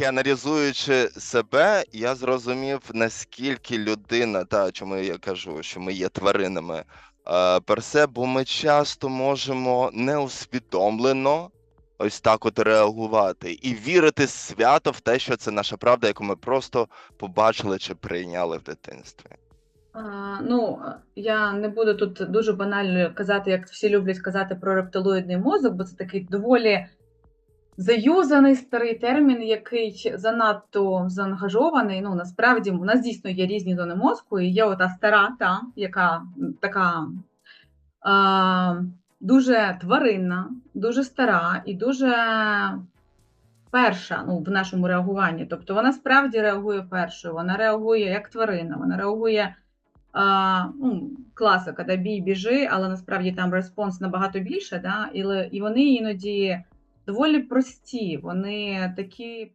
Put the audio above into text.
аналізуючи себе, я зрозумів, наскільки людина, та чому я кажу, що ми є тваринами персе, бо ми часто можемо неусвідомлено ось так от реагувати і вірити свято в те, що це наша правда, яку ми просто побачили чи прийняли в дитинстві. А, ну, я не буду тут дуже банально казати, як всі люблять казати про рептилоїдний мозок, бо це такий доволі заюзаний старий термін, який занадто заангажований. Ну, насправді, у нас дійсно є різні зони мозку, і є ота стара, та, яка така а, дуже тваринна, дуже стара і дуже перша ну, в нашому реагуванні. Тобто вона справді реагує першою, вона реагує як тварина, вона реагує. А, ну, класика, да, бій, біжи, але насправді там респонс набагато більше, да, і, і вони іноді доволі прості, вони такі